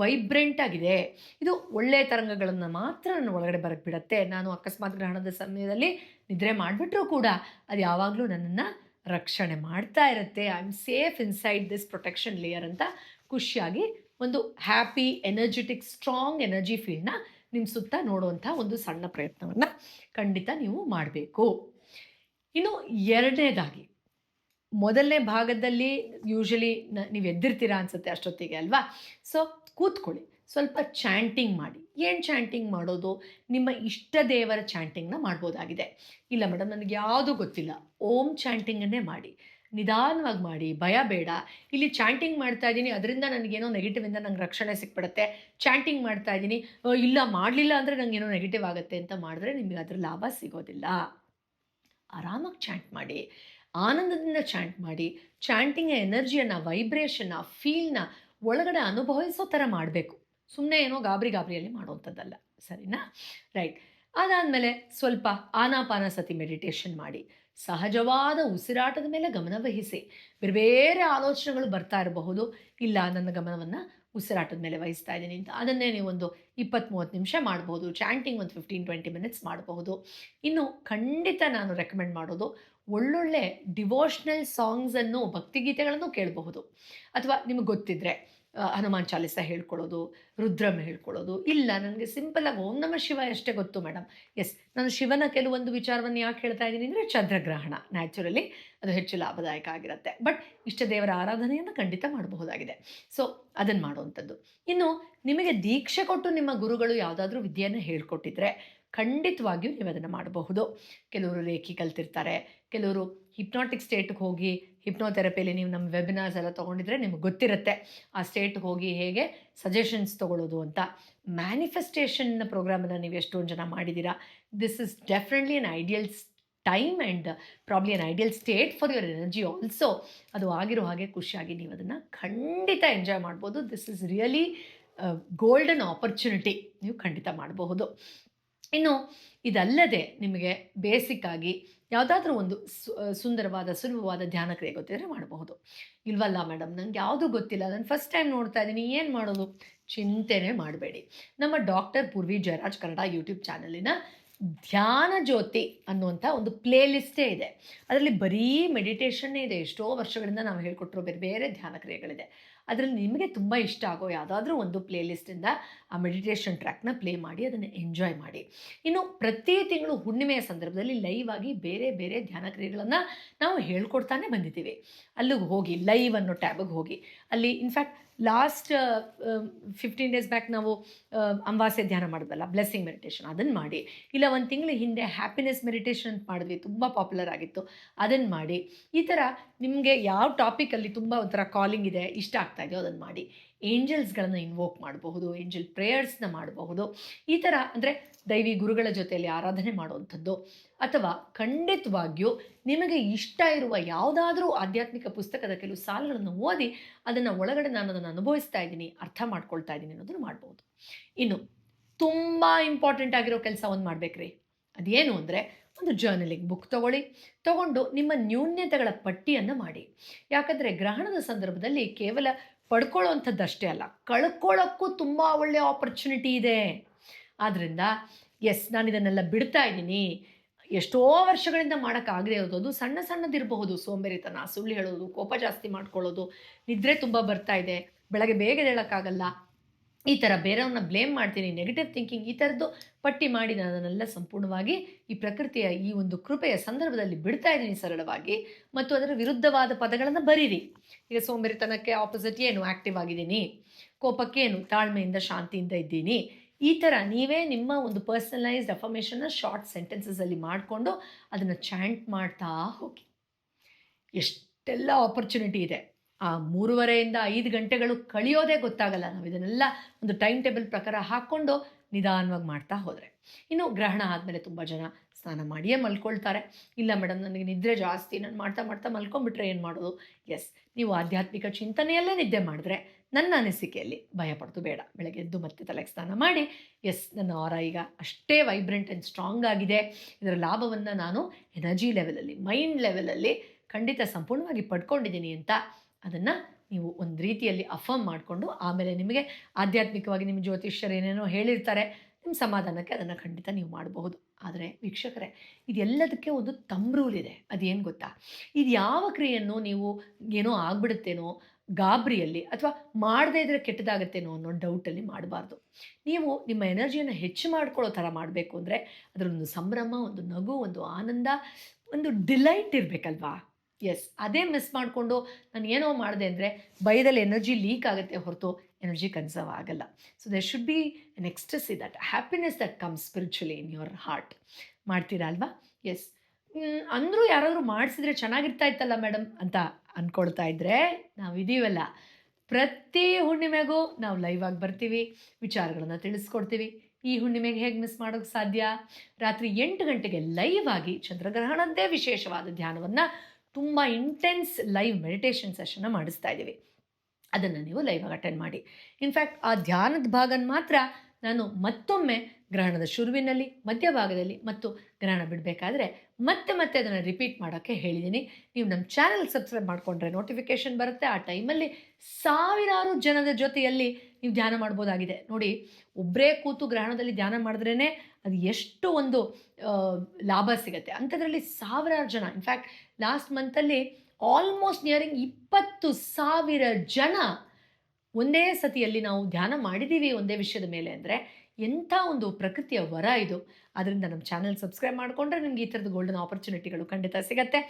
ವೈಬ್ರೆಂಟ್ ಆಗಿದೆ. ಇದು ಒಳ್ಳೆಯ ತರಂಗಗಳನ್ನು ಮಾತ್ರ ನನ್ನ ಒಳಗಡೆ ಬರಕ್ಕೆ ಬಿಡುತ್ತೆ. ನಾನು ಅಕಸ್ಮಾತ್ ಗ್ರಹಣದ ಸಮಯದಲ್ಲಿ ನಿದ್ರೆ ಮಾಡಿಬಿಟ್ರೂ ಕೂಡ ಅದು ಯಾವಾಗಲೂ ನನ್ನನ್ನು ರಕ್ಷಣೆ ಮಾಡ್ತಾ ಇರುತ್ತೆ. I am safe inside this protection layer ಅಂತ ಖುಷಿಯಾಗಿ ಒಂದು ಹ್ಯಾಪಿ ಎನರ್ಜೆಟಿಕ್ ಸ್ಟ್ರಾಂಗ್ ಎನರ್ಜಿ ಫೀಲ್ಡ್ನ ನಿಮ್ಮ ಸುತ್ತ ನೋಡುವಂಥ ಒಂದು ಸಣ್ಣ ಪ್ರಯತ್ನವನ್ನು ಖಂಡಿತ ನೀವು ಮಾಡಬೇಕು. ಇನ್ನು ಎರಡನೇದಾಗಿ, ಮೊದಲನೇ ಭಾಗದಲ್ಲಿ ಯೂಶಲಿ ನೀವು ಎದ್ದಿರ್ತೀರಾ ಅನ್ಸುತ್ತೆ ಅಷ್ಟೊತ್ತಿಗೆ ಅಲ್ವಾ? ಸೊ ಕೂತ್ಕೊಳ್ಳಿ. ಸ್ವಲ್ಪ ಚಾಂಟಿಂಗ್ ಮಾಡಿ. ಏನು ಚಾಂಟಿಂಗ್ ಮಾಡೋದು? ನಿಮ್ಮ ಇಷ್ಟ ದೇವರ ಚಾಂಟಿಂಗ್ನ ಮಾಡ್ಬೋದಾಗಿದೆ. ಇಲ್ಲ ಮೇಡಮ್ ನನಗೆ ಯಾವುದೂ ಗೊತ್ತಿಲ್ಲ. ಓಂ ಚಾಂಟಿಂಗನ್ನೇ ಮಾಡಿ. ನಿಧಾನವಾಗಿ ಮಾಡಿ, ಭಯ ಬೇಡ. ಇಲ್ಲಿ ಚಾಂಟಿಂಗ್ ಮಾಡ್ತಾ ಇದ್ದೀನಿ. ಅದರಿಂದ ನನಗೇನೋ ನೆಗೆಟಿವಿಂದ ನಂಗೆ ರಕ್ಷಣೆ ಸಿಕ್ಬಿಡುತ್ತೆ. ಚಾಂಟಿಂಗ್ ಮಾಡ್ತಾ ಇದ್ದೀನಿ. ಇಲ್ಲ, ಮಾಡಲಿಲ್ಲ ಅಂದರೆ ನನಗೇನೋ ನೆಗೆಟಿವ್ ಆಗುತ್ತೆ ಅಂತ ಮಾಡಿದ್ರೆ ನಿಮಗೆ ಅದರ ಲಾಭ ಸಿಗೋದಿಲ್ಲ. ಆರಾಮಾಗಿ ಚಾಂಟ್ ಮಾಡಿ. ಆನಂದದಿಂದ ಚಾಂಟ್ ಮಾಡಿ. ಚಾಂಟಿಂಗ್ ಎನರ್ಜಿಯನ್ನು ವೈಬ್ರೇಷನ್ನ ಫೀಲ್ನ ಒಳಗಡೆ ಅನುಭವಿಸೋ ಥರ ಮಾಡಬೇಕು. ಸುಮ್ಮನೆ ಏನೋ ಗಾಬರಿ ಗಾಬರಿಯಲ್ಲಿ ಮಾಡುವಂಥದ್ದಲ್ಲ ಸರಿನಾ? ರೈಟ್ ಅದಾದಮೇಲೆ ಸ್ವಲ್ಪ ಆನಾಪಾನ ಸತಿ ಮೆಡಿಟೇಷನ್ ಮಾಡಿ, ಸಹಜವಾದ ಉಸಿರಾಟದ ಮೇಲೆ ಗಮನವಹಿಸಿ ಬೇರೆ ಬೇರೆ ಆಲೋಚನೆಗಳು ಬರ್ತಾ ಇರಬಹುದು, ಇಲ್ಲ ನನ್ನ ಗಮನವನ್ನು ಉಸಿರಾಟದ ಮೇಲೆ ವಹಿಸ್ತಾ ಇದ್ದೀನಿ ಅಂತ. ಅದನ್ನೇ ನೀವು ಒಂದು ಇಪ್ಪತ್ತು ಮೂವತ್ತು ನಿಮಿಷ ಮಾಡ್ಬೋದು ಚಾಂಟಿಂಗ್ ಒಂದು ಫಿಫ್ಟೀನ್ ಟ್ವೆಂಟಿ ಮಿನಿಟ್ಸ್ ಮಾಡಬಹುದು. ಇನ್ನು ಖಂಡಿತ ನಾನು ರೆಕಮೆಂಡ್ ಮಾಡೋದು ಒಳ್ಳೊಳ್ಳೆ ಡಿವೋಷ್ನಲ್ ಸಾಂಗ್ಸನ್ನು ಭಕ್ತಿಗೀತೆಗಳನ್ನು ಕೇಳಬಹುದು. ಅಥವಾ ನಿಮಗೆ ಗೊತ್ತಿದ್ದರೆ ಹನುಮಾನ್ ಚಾಲಿಸ ಹೇಳ್ಕೊಳ್ಳೋದು ರುದ್ರಮ್ ಹೇಳ್ಕೊಳ್ಳೋದು. ಇಲ್ಲ, ನನಗೆ ಸಿಂಪಲಾಗಿ ಓಂ ನಮ ಶಿವ ಅಷ್ಟೇ ಗೊತ್ತು ಮೇಡಮ್ ಎಸ್ ನಾನು ಶಿವನ ಕೆಲವೊಂದು ವಿಚಾರವನ್ನು ಯಾಕೆ ಹೇಳ್ತಾ ಇದ್ದೀನಿ ಅಂದರೆ ಚಂದ್ರಗ್ರಹಣ. ನ್ಯಾಚುರಲಿ ಅದು ಹೆಚ್ಚು ಲಾಭದಾಯಕ ಆಗಿರುತ್ತೆ. ಬಟ್ ಇಷ್ಟ ದೇವರ ಆರಾಧನೆಯನ್ನು ಖಂಡಿತ ಮಾಡಬಹುದಾಗಿದೆ. ಸೊ ಅದನ್ನು ಮಾಡುವಂಥದ್ದು. ಇನ್ನು, ನಿಮಗೆ ದೀಕ್ಷೆ ಕೊಟ್ಟು ನಿಮ್ಮ ಗುರುಗಳು ಯಾವುದಾದ್ರೂ ವಿದ್ಯೆಯನ್ನು ಹೇಳ್ಕೊಟ್ಟಿದ್ರೆ ಖಂಡಿತವಾಗಿಯೂ ನೀವು ಅದನ್ನು ಮಾಡಬಹುದು. ಕೆಲವರು ರೇಖಿ ಕಲ್ತಿರ್ತಾರೆ ಕೆಲವರು ಹಿಪ್ನಾಟಿಕ್ ಸ್ಟೇಟ್ಗೆ ಹೋಗಿ ಹಿಪ್ನೋಥೆರಪಿಯಲ್ಲಿ ನೀವು ನಮ್ಮ ವೆಬಿನಾರ್ಸ್ ಎಲ್ಲ ತೊಗೊಂಡಿದ್ರೆ ನಿಮ್ಗೆ ಗೊತ್ತಿರುತ್ತೆ ಆ ಸ್ಟೇಟ್ಗೆ ಹೋಗಿ ಹೇಗೆ ಸಜೆಷನ್ಸ್ ತೊಗೊಳ್ಳೋದು ಅಂತ. ಮ್ಯಾನಿಫೆಸ್ಟೇಷನ್ ಪ್ರೋಗ್ರಾಮನ್ನು ನೀವು ಎಷ್ಟೊಂದು ಜನ ಮಾಡಿದ್ದೀರಾ this is definitely an ideal time and probably an ideal state for your energy also ಅದು ಆಗಿರೋ ಹಾಗೆ ಖುಷಿಯಾಗಿ ನೀವು ಅದನ್ನು ಖಂಡಿತ ಎಂಜಾಯ್ ಮಾಡ್ಬೋದು. This is really golden opportunity ನೀವು ಖಂಡಿತ ಮಾಡಬಹುದು. ಇನ್ನು ಇದಲ್ಲದೆ ನಿಮಗೆ ಬೇಸಿಕ್ ಆಗಿ ಯಾವುದಾದ್ರೂ ಒಂದು ಸುಂದರವಾದ, ಸುಲಭವಾದ ಧ್ಯಾನ ಕ್ರಿಯೆ ಗೊತ್ತಿದ್ರೆ ಮಾಡಬಹುದು. ಇಲ್ವಲ್ಲ ಮೇಡಮ್ ನಂಗೆ ಯಾವುದೂ ಗೊತ್ತಿಲ್ಲ. ನಾನು ಫಸ್ಟ್ ಟೈಮ್ ನೋಡ್ತಾ ಇದ್ದೀನಿ. ಏನು ಮಾಡೋದು? ಚಿಂತೆನೇ ಮಾಡಬೇಡಿ. ನಮ್ಮ ಡಾಕ್ಟರ್ ಪೂರ್ವಿ ಜಯರಾಜ್ ಕನ್ನಡ ಯೂಟ್ಯೂಬ್ ಚಾನಲಿನ ಧ್ಯಾನ ಜ್ಯೋತಿ ಅನ್ನುವಂಥ ಒಂದು ಪ್ಲೇಲಿಸ್ಟೇ ಇದೆ. ಅದರಲ್ಲಿ ಬರೀ ಮೆಡಿಟೇಷನ್ನೇ ಇದೆ. ಎಷ್ಟೋ ವರ್ಷಗಳಿಂದ ನಾವು ಹೇಳ್ಕೊಟ್ಟಿರೋ ಬೇರೆ ಬೇರೆ ಧ್ಯಾನ ಕ್ರಿಯೆಗಳಿದೆ. ಅದರಲ್ಲಿ ನಿಮಗೆ ತುಂಬ ಇಷ್ಟ ಆಗೋ ಯಾವುದಾದ್ರೂ ಒಂದು ಪ್ಲೇ ಲಿಸ್ಟಿಂದ ಆ ಮೆಡಿಟೇಷನ್ ಟ್ರ್ಯಾಕ್ನ ಪ್ಲೇ ಮಾಡಿ, ಅದನ್ನು ಎಂಜಾಯ್ ಮಾಡಿ. ಇನ್ನು ಪ್ರತಿ ತಿಂಗಳು ಹುಣ್ಣಿಮೆಯ ಸಂದರ್ಭದಲ್ಲಿ ಲೈವ್ ಆಗಿ ಬೇರೆ ಬೇರೆ ಧ್ಯಾನ ಕ್ರಿಯೆಗಳನ್ನು ನಾವು ಹೇಳ್ಕೊಡ್ತಾನೆ ಬಂದಿದ್ದೀವಿ. ಅಲ್ಲಿಗೆ ಹೋಗಿ ಲೈವ್ ಅನ್ನೋ ಟ್ಯಾಬಿಗೆ ಹೋಗಿ. ಅಲ್ಲಿ in fact last fifteen days back ನಾವು ಅಂಬಾಸೆ ಧ್ಯಾನ ಮಾಡಿದ್ವಲ್ಲ ಬ್ಲೆಸ್ಸಿಂಗ್ ಮೆಡಿಟೇಷನ್ ಅದನ್ನು ಮಾಡಿ. ಇಲ್ಲ, ಒಂದು ತಿಂಗಳ ಹಿಂದೆ ಹ್ಯಾಪಿನೆಸ್ ಮೆಡಿಟೇಷನ್ ಅಂತ ಮಾಡಿದ್ವಿ, ತುಂಬ ಪಾಪ್ಯುಲರ್ ಆಗಿತ್ತು ಅದನ್ನು ಮಾಡಿ. ಈ ಥರ ನಿಮಗೆ ಯಾವ ಟಾಪಿಕಲ್ಲಿ ತುಂಬ ಒಂಥರ ಕಾಲಿಂಗ್ ಇದೆ, ಇಷ್ಟ ಆಗ್ತಾ ಇದೆಯೋ ಅದನ್ನು ಮಾಡಿ. ಏಂಜಲ್ಸ್ಗಳನ್ನು ಇನ್ವೋಕ್ ಮಾಡಬಹುದು ಏಂಜಲ್ ಪ್ರೇಯರ್ಸ್ನ ಮಾಡಬಹುದು. ಈ ಥರ ಅಂದರೆ ದೈವಿ ಗುರುಗಳ ಜೊತೆಯಲ್ಲಿ ಆರಾಧನೆ ಮಾಡುವಂಥದ್ದು. ಅಥವಾ ಖಂಡಿತವಾಗಿಯೂ ನಿಮಗೆ ಇಷ್ಟ ಇರುವ ಯಾವುದಾದ್ರೂ ಆಧ್ಯಾತ್ಮಿಕ ಪುಸ್ತಕದ ಕೆಲವು ಸಾಲುಗಳನ್ನು ಓದಿ ಅದನ್ನು ಒಳಗಡೆ ನಾನು ಅದನ್ನು ಅನುಭವಿಸ್ತಾ ಇದ್ದೀನಿ, ಅರ್ಥ ಮಾಡ್ಕೊಳ್ತಾ ಇದ್ದೀನಿ ಅನ್ನೋದನ್ನು ಮಾಡ್ಬೋದು. ಇನ್ನು ತುಂಬ ಇಂಪಾರ್ಟೆಂಟ್ ಆಗಿರೋ ಕೆಲಸ ಒಂದು ಮಾಡಬೇಕ್ರಿ. ಅದೇನು ಅಂದರೆ ಒಂದು ಜರ್ನಲಿಂಗ್ ಬುಕ್ ತಗೊಳ್ಳಿ. ತಗೊಂಡು ನಿಮ್ಮ ನ್ಯೂನ್ಯತೆಗಳ ಪಟ್ಟಿಯನ್ನು ಮಾಡಿ. ಯಾಕಂದರೆ ಗ್ರಹಣದ ಸಂದರ್ಭದಲ್ಲಿ ಕೇವಲ ಪಡ್ಕೊಳ್ಳೋವಂಥದ್ದಷ್ಟೇ ಅಲ್ಲ, ಕಳ್ಕೊಳ್ಳೋಕ್ಕೂ ತುಂಬ ಒಳ್ಳೆಯ ಆಪರ್ಚುನಿಟಿ ಇದೆ. ಆದ್ದರಿಂದ ಎಸ್ ನಾನು ಇದನ್ನೆಲ್ಲ ಬಿಡ್ತಾ ಇದ್ದೀನಿ. ಎಷ್ಟೋ ವರ್ಷಗಳಿಂದ ಮಾಡೋಕ್ಕಾಗದೇ ಇರೋದು. ಅದು ಸಣ್ಣ ಸಣ್ಣದಿರಬಹುದು. ಸೋಂಬೇರಿತನ, ಸುಳ್ಳು ಹೇಳೋದು, ಕೋಪ ಜಾಸ್ತಿ ಮಾಡ್ಕೊಳ್ಳೋದು, ನಿದ್ರೆ ತುಂಬ ಬರ್ತಾ ಇದೆ. ಬೆಳಗ್ಗೆ ಬೇಗ ಹೇಳೋಕ್ಕಾಗಲ್ಲ ಈ ಥರ ಬೇರೆಯವ್ರನ್ನ ಬ್ಲೇಮ್ ಮಾಡ್ತೀನಿ ನೆಗೆಟಿವ್ ಥಿಂಕಿಂಗ್ ಈ ಥರದ್ದು ಪಟ್ಟಿ ಮಾಡಿ ನಾನು ಅದನ್ನೆಲ್ಲ ಸಂಪೂರ್ಣವಾಗಿ ಈ ಪ್ರಕೃತಿಯ ಈ ಒಂದು ಕೃಪೆಯ ಸಂದರ್ಭದಲ್ಲಿ ಬಿಡ್ತಾ ಇದ್ದೀನಿ ಸರಳವಾಗಿ. ಮತ್ತು ಅದರ ವಿರುದ್ಧವಾದ ಪದಗಳನ್ನು ಬರೀರಿ. ಈಗ ಸೋಂಬೇರಿತನಕ್ಕೆ ಆಪೋಸಿಟ್ ಏನು? ಆ್ಯಕ್ಟಿವ್ ಆಗಿದ್ದೀನಿ. ಕೋಪಕ್ಕೆ ಏನು ತಾಳ್ಮೆಯಿಂದ, ಶಾಂತಿಯಿಂದ ಇದ್ದೀನಿ. ಈ ಥರ ನೀವೇ ನಿಮ್ಮ ಒಂದು ಪರ್ಸನಲೈಸ್ಡ್ ಅಫರ್ಮೇಷನ್ನ ಶಾರ್ಟ್ ಸೆಂಟೆನ್ಸಸಲ್ಲಿ ಮಾಡಿಕೊಂಡು ಅದನ್ನು ಚಾಂಟ್ ಮಾಡ್ತಾ ಹೋಗಿ. ಎಷ್ಟೆಲ್ಲ ಆಪರ್ಚುನಿಟಿ ಇದೆ. ಆ ಮೂರುವರೆಯಿಂದ ಐದು ಗಂಟೆಗಳು ಕಳಿಯೋದೇ ಗೊತ್ತಾಗಲ್ಲ. ನಾವು ಇದನ್ನೆಲ್ಲ ಒಂದು ಟೈಮ್ ಟೇಬಲ್ ಪ್ರಕಾರ ಹಾಕ್ಕೊಂಡು ನಿಧಾನವಾಗಿ ಮಾಡ್ತಾ ಹೋದರೆ. ಇನ್ನು ಗ್ರಹಣ ಆದಮೇಲೆ ತುಂಬ ಜನ ಸ್ನಾನ ಮಾಡಿಯೇ ಮಲ್ಕೊಳ್ತಾರೆ. ಇಲ್ಲ ಮೇಡಮ್, ನನಗೆ ನಿದ್ರೆ ಜಾಸ್ತಿ, ನಾನು ಮಾಡ್ತಾ ಮಾಡ್ತಾ ಮಲ್ಕೊಂಡ್ಬಿಟ್ರೆ ಏನು ಮಾಡೋದು? ಎಸ್ ನೀವು ಆಧ್ಯಾತ್ಮಿಕ ಚಿಂತನೆಯಲ್ಲೇ ನಿದ್ದೆ ಮಾಡಿದ್ರೆ ನನ್ನ ಅನಿಸಿಕೆಯಲ್ಲಿ ಭಯಪಡ್ತು ಬೇಡ. ಬೆಳಗ್ಗೆ ಎದ್ದು ಮತ್ತೆ ತಲೆಗೆ ಸ್ನಾನ ಮಾಡಿ ಎಸ್ ನನ್ನ ಆರ ಈಗ ಅಷ್ಟೇ ವೈಬ್ರೆಂಟ್ ಆ್ಯಂಡ್ ಸ್ಟ್ರಾಂಗ್ ಆಗಿದೆ. ಇದರ ಲಾಭವನ್ನು ನಾನು ಎನರ್ಜಿ ಲೆವೆಲಲ್ಲಿ ಮೈಂಡ್ ಲೆವೆಲಲ್ಲಿ ಖಂಡಿತ ಸಂಪೂರ್ಣವಾಗಿ ಪಡ್ಕೊಂಡಿದ್ದೀನಿ ಅಂತ ಅದನ್ನು ನೀವು ಒಂದು ರೀತಿಯಲ್ಲಿ ಅಫರ್ಮ್ ಮಾಡಿಕೊಂಡು ಆಮೇಲೆ ನಿಮಗೆ ಆಧ್ಯಾತ್ಮಿಕವಾಗಿ ನಿಮ್ಮ ಜ್ಯೋತಿಷ್ಯರು ಏನೇನೋ ಹೇಳಿರ್ತಾರೆ ನಿಮ್ಮ ಸಮಾಧಾನಕ್ಕೆ ಅದನ್ನು ಖಂಡಿತ ನೀವು ಮಾಡಬಹುದು. ಆದರೆ ವೀಕ್ಷಕರೇ, ಇದೆಲ್ಲದಕ್ಕೆ ಒಂದು ತಮ್ ರೂಲ್ ಇದೆ. ಅದೇನು ಗೊತ್ತಾ? ಇದು ಯಾವ ಕ್ರಿಯೆಯನ್ನು ನೀವು ಏನೋ ಆಗ್ಬಿಡುತ್ತೇನೋ, ಗಾಬರಿಯಲ್ಲಿ ಅಥವಾ ಮಾಡದೇ ಇದ್ರೆ ಕೆಟ್ಟದಾಗತ್ತೇನೋ ಅನ್ನೋ ಡೌಟಲ್ಲಿ ಮಾಡಬಾರ್ದು. ನೀವು ನಿಮ್ಮ ಎನರ್ಜಿಯನ್ನು ಹೆಚ್ಚು ಮಾಡ್ಕೊಳ್ಳೋ ಥರ ಮಾಡಬೇಕು ಅಂದರೆ ಅದರೊಂದು ಸಂಭ್ರಮ, ಒಂದು ನಗು, ಒಂದು ಆನಂದ, ಒಂದು ಡಿಲೈಟ್ ಇರಬೇಕಲ್ವಾ? ಎಸ್ ಅದೇ ಮಿಸ್ ಮಾಡಿಕೊಂಡು ನಾನು ಏನೋ ಮಾಡಿದೆ ಅಂದರೆ ಭಯದಲ್ಲಿ ಎನರ್ಜಿ ಲೀಕ್ ಆಗುತ್ತೆ ಹೊರತು ಎನರ್ಜಿ ಕನ್ಸರ್ವ್ ಆಗಲ್ಲ. So they should be and express that happiness that comes spiritually in your heart ಮಾಡ್ತೀರಾ ಅಲ್ವಾ? ಎಸ್ ಅಂದರೂ ಯಾರಾದರೂ ಮಾಡಿಸಿದ್ರೆ ಚೆನ್ನಾಗಿರ್ತಾ ಇತ್ತಲ್ಲ ಮೇಡಮ್ ಅಂತ ಅಂದ್ಕೊಳ್ತಾ ಇದ್ದರೆ ನಾವು ಇದೀವಲ್ಲ. ಪ್ರತಿ ಹುಣ್ಣಿಮೆಗೂ ನಾವು ಲೈವ್ ಆಗಿ ಬರ್ತೀವಿ, ವಿಚಾರಗಳನ್ನು ತಿಳಿಸ್ಕೊಡ್ತೀವಿ. ಈ ಹುಣ್ಣಿಮೆಗೆ ಹೇಗೆ ಮಿಸ್ ಮಾಡೋಕ್ಕೆ ಸಾಧ್ಯ? ರಾತ್ರಿ ಎಂಟು ಗಂಟೆಗೆ ಲೈವ್ ಆಗಿ ಚಂದ್ರಗ್ರಹಣದ್ದೇ ವಿಶೇಷವಾದ ಧ್ಯಾನವನ್ನು ತುಂಬ ಇಂಟೆನ್ಸ್ ಲೈವ್ ಮೆಡಿಟೇಷನ್ ಸೆಷನ್ನ ಮಾಡಿಸ್ತಾ ಇದ್ದೀವಿ ಅದನ್ನು ನೀವು ಲೈವಾಗಿ ಅಟೆಂಡ್ ಮಾಡಿ. ಇನ್ಫ್ಯಾಕ್ಟ್ ಆ ಧ್ಯಾನದ ಭಾಗನ ಮಾತ್ರ ನಾನು ಮತ್ತೊಮ್ಮೆ ಗ್ರಹಣದ ಶುರುವಿನಲ್ಲಿ, ಮಧ್ಯಭಾಗದಲ್ಲಿ ಮತ್ತು ಗ್ರಹಣ ಬಿಡಬೇಕಾದ್ರೆ ಮತ್ತೆ ಮತ್ತೆ ಅದನ್ನು ರಿಪೀಟ್ ಮಾಡೋಕ್ಕೆ ಹೇಳಿದ್ದೀನಿ ನೀವು ನಮ್ಮ ಚಾನಲ್ ಸಬ್ಸ್ಕ್ರೈಬ್ ಮಾಡಿಕೊಂಡ್ರೆ ನೋಟಿಫಿಕೇಷನ್ ಬರುತ್ತೆ. ಆ ಟೈಮಲ್ಲಿ ಸಾವಿರಾರು ಜನದ ಜೊತೆಯಲ್ಲಿ ನೀವು ಧ್ಯಾನ ಮಾಡ್ಬೋದಾಗಿದೆ. ನೋಡಿ ಒಬ್ಬರೇ ಕೂತು ಗ್ರಹಣದಲ್ಲಿ ಧ್ಯಾನ ಮಾಡಿದ್ರೇ ಅದು ಎಷ್ಟು ಒಂದು ಲಾಭ ಸಿಗುತ್ತೆ. ಅಂಥದ್ರಲ್ಲಿ ಸಾವಿರಾರು ಜನ. ಇನ್ಫ್ಯಾಕ್ಟ್ ಲಾಸ್ಟ್ ಮಂತಲ್ಲಿ ಆಲ್ಮೋಸ್ಟ್ ನಿಯರಿಂಗ್ ಇಪ್ಪತ್ತು ಸಾವಿರ ಜನ ಒಂದೇ ಸತಿಯಲ್ಲಿ ನಾವು ಧ್ಯಾನ ಮಾಡಿದ್ದೀವಿ ಒಂದೇ ವಿಷಯದ ಮೇಲೆ ಅಂದರೆ ಎಂಥ ಒಂದು ಪ್ರಕೃತಿಯ ವರ ಇದು. ಅದರಿಂದ ನಮ್ಮ ಚಾನಲ್ ಸಬ್ಸ್ಕ್ರೈಬ್ ಮಾಡಿಕೊಂಡ್ರೆ ನಿಮ್ಗೆ ಈ ಥರದ ಗೋಲ್ಡನ್ ಆಪರ್ಚುನಿಟಿಗಳು ಖಂಡಿತ ಸಿಗತ್ತೆ.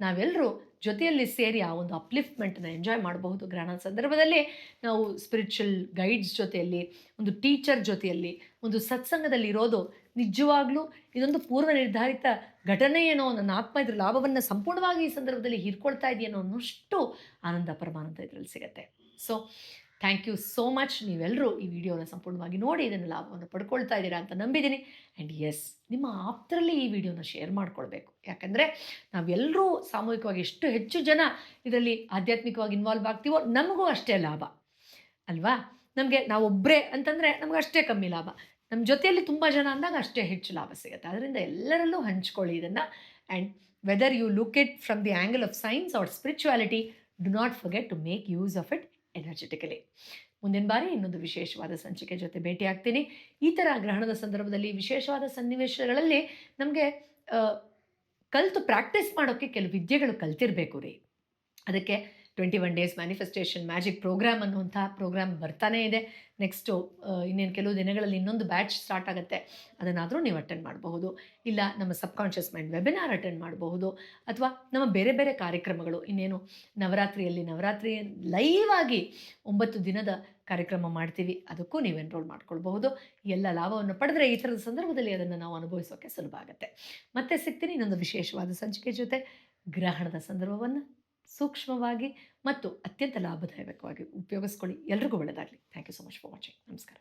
ನಾವೆಲ್ಲರೂ ಜೊತೆಯಲ್ಲಿ ಸೇರಿ ಆ ಒಂದು ಅಪ್ಲಿಫ್ಟ್ಮೆಂಟನ್ನು ಎಂಜಾಯ್ ಮಾಡಬಹುದು. ಗ್ರಹಣದ ಸಂದರ್ಭದಲ್ಲಿ ನಾವು ಸ್ಪಿರಿಚುವಲ್ ಗೈಡ್ಸ್ ಜೊತೆಯಲ್ಲಿ, ಒಂದು ಟೀಚರ್ ಜೊತೆಯಲ್ಲಿ, ಒಂದು ಸತ್ಸಂಗದಲ್ಲಿ ಇರೋದು ನಿಜವಾಗ್ಲೂ ಇದೊಂದು ಪೂರ್ವ ನಿರ್ಧಾರಿತ ಘಟನೆ ಏನೋ, ನನ್ನ ಆತ್ಮ ಇದ್ರ ಲಾಭವನ್ನು ಸಂಪೂರ್ಣವಾಗಿ ಈ ಸಂದರ್ಭದಲ್ಲಿ ಹೀರ್ಕೊಳ್ತಾ ಇದೆಯೇನೋ ಅನ್ನೋಷ್ಟು ಆನಂದ ಪರಮಾನಂದ ಇದರಲ್ಲಿ ಸಿಗುತ್ತೆ. So thank you so much ನೀವೆಲ್ಲರೂ ಈ ವಿಡಿಯೋನ ಸಂಪೂರ್ಣವಾಗಿ ನೋಡಿ ಇದನ್ನು ಲಾಭವನ್ನು ಪಡ್ಕೊಳ್ತಾ ಇದ್ದೀರಾ ಅಂತ ನಂಬಿದ್ದೀನಿ. ಆ್ಯಂಡ್ ಎಸ್ ನಿಮ್ಮ ಆಪ್ತರಲ್ಲಿ ಈ ವಿಡಿಯೋನ ಶೇರ್ ಮಾಡ್ಕೊಳ್ಬೇಕು. ಯಾಕಂದರೆ ನಾವೆಲ್ಲರೂ ಸಾಮೂಹಿಕವಾಗಿ ಎಷ್ಟು ಹೆಚ್ಚು ಜನ ಇದರಲ್ಲಿ ಆಧ್ಯಾತ್ಮಿಕವಾಗಿ ಇನ್ವಾಲ್ವ್ ಆಗ್ತೀವೋ ನಮಗೂ ಅಷ್ಟೇ ಲಾಭ. ಅಲ್ವಾ? ನಮಗೆ ನಾವೊಬ್ಬರೇ ಅಂತಂದರೆ ನಮ್ಗೆ ಅಷ್ಟೇ ಕಮ್ಮಿ ಲಾಭ. ನಮ್ಮ ಜೊತೆಯಲ್ಲಿ ತುಂಬ ಜನ ಅಂದಾಗ ಅಷ್ಟೇ ಹೆಚ್ಚು ಲಾಭ ಸಿಗುತ್ತೆ. ಅದರಿಂದ ಎಲ್ಲರಲ್ಲೂ ಹಂಚ್ಕೊಳ್ಳಿ ಇದನ್ನು. And whether you look it from the angle of science or spirituality do not forget to make use of it energetically ಮುಂದಿನ ಬಾರಿ ಇನ್ನೊಂದು ವಿಶೇಷವಾದ ಸಂಚಿಕೆ ಜೊತೆ ಭೇಟಿ ಆಗ್ತೀನಿ ಈ ಥರ ಗ್ರಹಣದ ಸಂದರ್ಭದಲ್ಲಿ ವಿಶೇಷವಾದ ಸನ್ನಿವೇಶಗಳಲ್ಲಿ ನಮಗೆ ಕಲಿತು ಪ್ರಾಕ್ಟೀಸ್ ಮಾಡೋಕ್ಕೆ ಕೆಲವು ವಿದ್ಯೆಗಳು ಕಲ್ತಿರಬೇಕು ರೀ. ಅದಕ್ಕೆ twenty one days manifestation magic program ಅನ್ನುವಂಥ ಪ್ರೋಗ್ರಾಮ್ ಬರ್ತಾನೇ ಇದೆ. ನೆಕ್ಸ್ಟು ಇನ್ನೇನು ಕೆಲವು ದಿನಗಳಲ್ಲಿ ಇನ್ನೊಂದು ಬ್ಯಾಚ್ ಸ್ಟಾರ್ಟ್ ಆಗುತ್ತೆ. ಅದನ್ನಾದರೂ ನೀವು ಅಟೆಂಡ್ ಮಾಡಬಹುದು. ಇಲ್ಲ, ನಮ್ಮ ಸಬ್ಕಾನ್ಷಿಯಸ್ ಮೈಂಡ್ ವೆಬಿನಾರ್ ಅಟೆಂಡ್ ಮಾಡಬಹುದು. ಅಥವಾ ನಮ್ಮ ಬೇರೆ ಬೇರೆ ಕಾರ್ಯಕ್ರಮಗಳು, ಇನ್ನೇನು ನವರಾತ್ರಿಯಲ್ಲಿ ನವರಾತ್ರಿ ಲೈವ್ ಆಗಿ ಒಂಬತ್ತು ದಿನದ ಕಾರ್ಯಕ್ರಮ ಮಾಡ್ತೀವಿ, ಅದಕ್ಕೂ ನೀವು ಎನ್ರೋಲ್ ಮಾಡ್ಕೊಳ್ಬಹುದು. ಎಲ್ಲ ಲಾಭವನ್ನು ಪಡೆದ್ರೆ ಈ ಥರದ ಸಂದರ್ಭದಲ್ಲಿ ಅದನ್ನು ನಾವು ಅನುಭವಿಸೋಕ್ಕೆ ಸುಲಭ ಆಗುತ್ತೆ. ಮತ್ತೆ ಸಿಗ್ತೀನಿ ಇನ್ನೊಂದು ವಿಶೇಷವಾದ ಸಂಚಿಕೆ ಜೊತೆ. ಗ್ರಹಣದ ಸಂದರ್ಭವನ್ನು. ಸೂಕ್ಷ್ಮವಾಗಿ ಮತ್ತು ಅತ್ಯಂತ ಲಾಭದಾಯಕವಾಗಿ ಉಪಯೋಗಿಸ್ಕೊಳ್ಳಿ. ಎಲ್ರಿಗೂ ಒಳ್ಳೆಯದಾಗಲಿ thank you so much for watching ನಮಸ್ಕಾರ.